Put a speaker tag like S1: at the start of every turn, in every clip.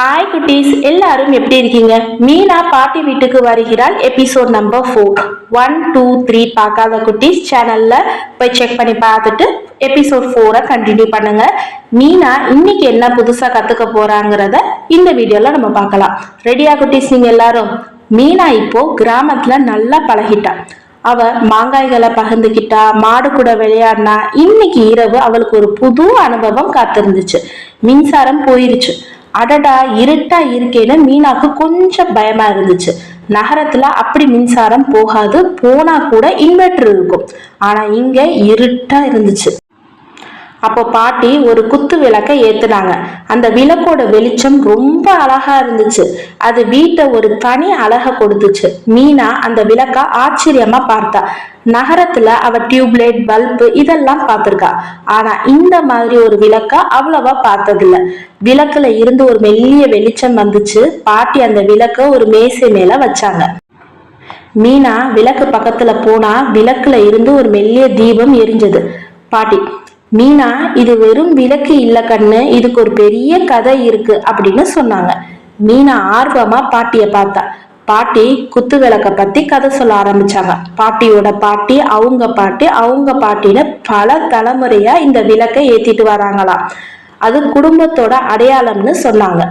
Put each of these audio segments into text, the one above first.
S1: Hi குட்டீஸ். எல்லாரும் எப்படி இருக்கீங்க? மீனா பாட்டி வீட்டுக்கு வருகிறாள். Episode number four one two three பார்க்காத குட்டீஸ் சேனல்ல போய் செக் பண்ணி பார்த்துட்டு எபிசோட் ஃபோரை கண்டினியூ பண்ணுங்க. மீனா இன்னைக்கு என்ன புதுசாக கற்றுக்க போறாங்கிறத இந்த வீடியோவில் நம்ம பார்க்கலாம். ரெடியா குட்டீஸ்? நீங்கள் எல்லாரும்? மீனா இப்போ கிராமத்தில் நல்லா பழகிட்டா. அவ மாங்காய்களை பகிர்ந்துக்கிட்டா மாடு கூட விளையாடினா இன்னைக்கு இரவு அவளுக்கு ஒரு புது அனுபவம் காத்திருந்துச்சு. மின்சாரம் போயிருச்சு. அடடா இருட்டா இருக்கேன்னு மீனாக்கு கொஞ்சம் பயமா இருந்துச்சு. நகரத்துல அப்படி மின்சாரம் போகாது போனா கூட இன்வெர்டர் இருக்கும். ஆனா இங்க இருட்டா இருந்துச்சு. அப்போ பாட்டி ஒரு குத்து விளக்கை ஏத்துனாங்க. அந்த விளக்கோட வெளிச்சம் ரொம்ப அழகா இருந்துச்சு. அது வீட்டை ஒரு தனி அழக கொடுத்துச்சு. மீனா அந்த விளக்க ஆச்சரியமா பார்த்தா. நகரத்துல அவ டியூப்லைட் பல்பு இதெல்லாம் பார்த்திருக்கா. ஆனா இந்த மாதிரி ஒரு விளக்க அவ்வளவா பார்த்ததில்ல. விளக்குல இருந்து ஒரு மெல்லிய வெளிச்சம் வந்துச்சு. பாட்டி அந்த விளக்க ஒரு மேசை மேல வச்சாங்க. மீனா விளக்கு பக்கத்துல போனா விளக்குல இருந்து ஒரு மெல்லிய தீபம் எரிஞ்சது. பாட்டி மீனா இது வெறும் விளக்கு இல்ல கண்ணு இதுக்கு ஒரு பெரிய கதை இருக்கு அப்படின்னு சொன்னாங்க. மீனா ஆர்வமா பாட்டிய பார்த்தா. பாட்டி குத்து விளக்க பத்தி கதை சொல்ல ஆரம்பிச்சாங்க. பாட்டியோட பாட்டி அவங்க பாட்டி அவங்க பாட்டின்னு பல தலைமுறையா இந்த விளக்கை ஏத்திட்டு வராங்களாம் அது குடும்பத்தோட அடையாளம்னு சொன்னாங்க.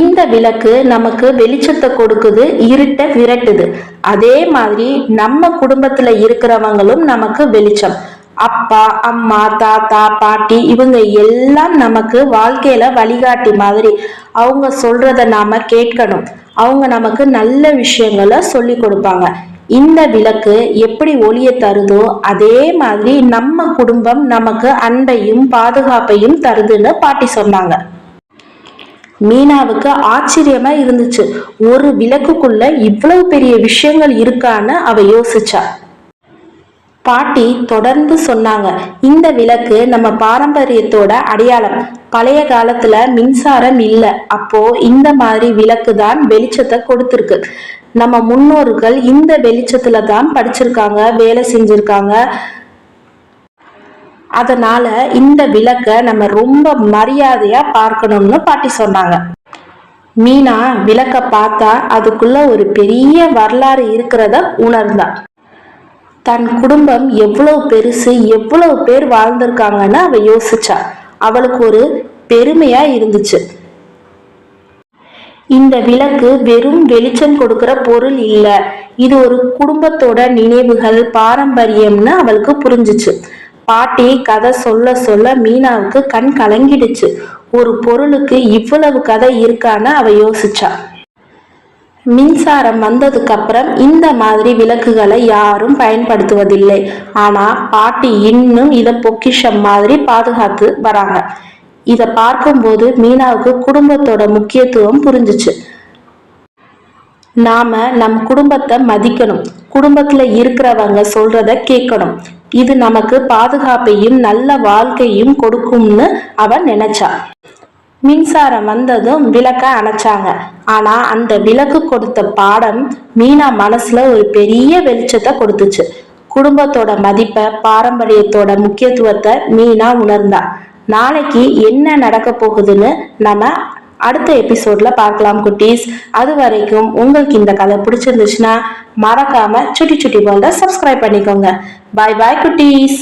S1: இந்த விளக்கு நமக்கு வெளிச்சத்தை கொடுக்குது இருட்ட விரட்டுது. அதே மாதிரி நம்ம குடும்பத்துல இருக்கிறவங்களும் நமக்கு வெளிச்சம். அப்பா அம்மா தாத்தா பாட்டி இவங்க எல்லாம் நமக்கு வாழ்க்கையில வழிகாட்டி மாதிரி. அவங்க சொல்றத நாம கேட்கணும். அவங்க நமக்கு நல்ல விஷயங்களை சொல்லி கொடுப்பாங்க. இந்த விளக்கு எப்படி ஒளிய தருதோ அதே மாதிரி நம்ம குடும்பம் நமக்கு அன்பையும் பாதுகாப்பையும் தருதுன்னு பாட்டி சொன்னாங்க. மீனாவுக்கு ஆச்சரியமா இருந்துச்சு. ஒரு விளக்குக்குள்ள இவ்வளவு பெரிய விஷயங்கள் இருக்கான்னு அவ யோசிச்சா. பாட்டி தொடர்ந்து சொன்னாங்க. இந்த விளக்கு நம்ம பாரம்பரியத்தோட அடையாளம். பழைய காலத்துல மின்சாரம் இல்லை. அப்போ இந்த மாதிரி விளக்கு தான் வெளிச்சத்தை கொடுத்துருக்கு. நம்ம முன்னோர்கள் இந்த வெளிச்சத்துல தான் படிச்சிருக்காங்க வேலை செஞ்சிருக்காங்க. அதனால இந்த விளக்க நம்ம ரொம்ப மரியாதையா பார்க்கணும்னு பாட்டி சொன்னாங்க. மீனா விளக்க பார்த்தா அதுக்குள்ள ஒரு பெரிய வரலாறு இருக்கிறத உணர்ந்தா. தன் குடும்பம் எவ்வளவு பெருசு எவ்வளவு பேர் வாழ்ந்திருக்காங்கன்னு அவள் யோசிச்சா. அவளுக்கு ஒரு பெருமையா இருந்துச்சு. இந்த விளக்கு வெறும் வெளிச்சம் கொடுக்கிற பொருள் இல்ல. இது ஒரு குடும்பத்தோட நினைவுகள் பாரம்பரியம்னு அவளுக்கு புரிஞ்சுச்சு. பாட்டி கதை சொல்ல சொல்ல மீனாவுக்கு கண் கலங்கிடுச்சு. ஒரு பொருளுக்கு இவ்வளவு கதை இருக்கான்னு அவ யோசிச்சா. மின்சாரம் வந்ததுக்கு அப்புறம் இந்த மாதிரி விளக்குகளை யாரும் பயன்படுத்துவதில்லை. ஆனா பாட்டி இன்னும் இத பொக்கிஷம் மாதிரி பாதுகாத்து வராங்க. இத பார்க்கும்போது மீனாவுக்கு குடும்பத்தோட முக்கியத்துவம் புரிஞ்சுச்சு. நாம நம் குடும்பத்தை மதிக்கணும். குடும்பத்துல இருக்கிறவங்க சொல்றத கேட்கணும். இது நமக்கு பாதுகாப்பையும் நல்ல வாழ்க்கையும் கொடுக்கும்னு அவன் நினைச்சா. மின்சாரம் வந்ததும் விளக்க அணைச்சாங்க. ஆனா அந்த விளக்கு கொடுத்த பாடம் மீனா மனசுல ஒரு பெரிய வெளிச்சத்தை கொடுத்துச்சு. குடும்பத்தோட மதிப்பை பாரம்பரியத்தோட முக்கியத்துவத்தை மீனா உணர்ந்தா. நாளைக்கு என்ன நடக்க போகுதுன்னு நம்ம அடுத்த எபிசோட்ல பார்க்கலாம் குட்டீஸ். அது வரைக்கும் உங்களுக்கு இந்த கதை பிடிச்சிருந்துச்சுன்னா மறக்காம சுட்டி சுட்டி போல்ட சப்ஸ்கிரைப் பண்ணிக்கோங்க. பாய் பாய் குட்டீஸ்.